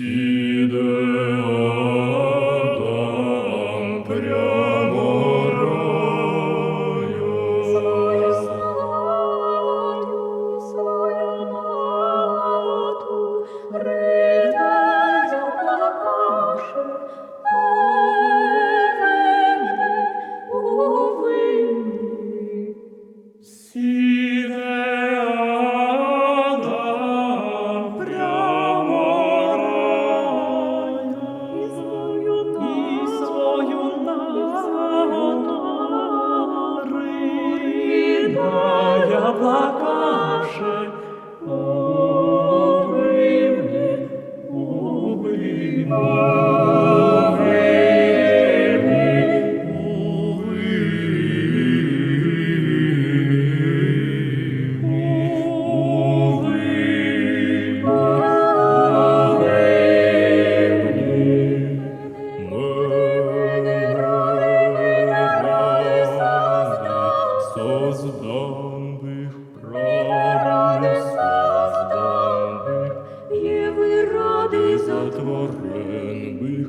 Сіде Я плакавши, о, ви мені, о, мені. затворен затворених.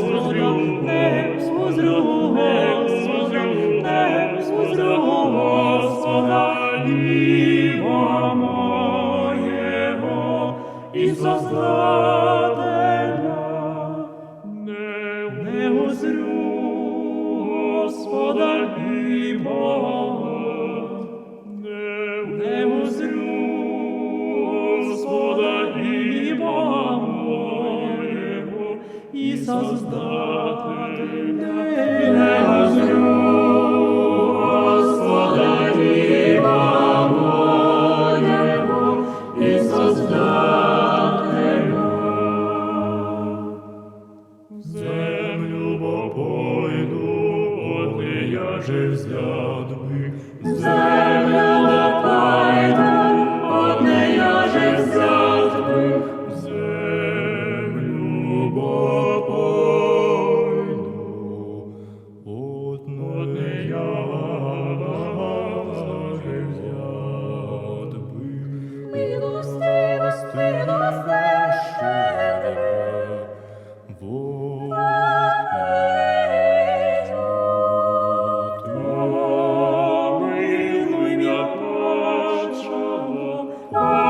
і Создателя, не узрю Господа і не узрю Господа і Бога моєго, і Создателя. же взглядами. Oh.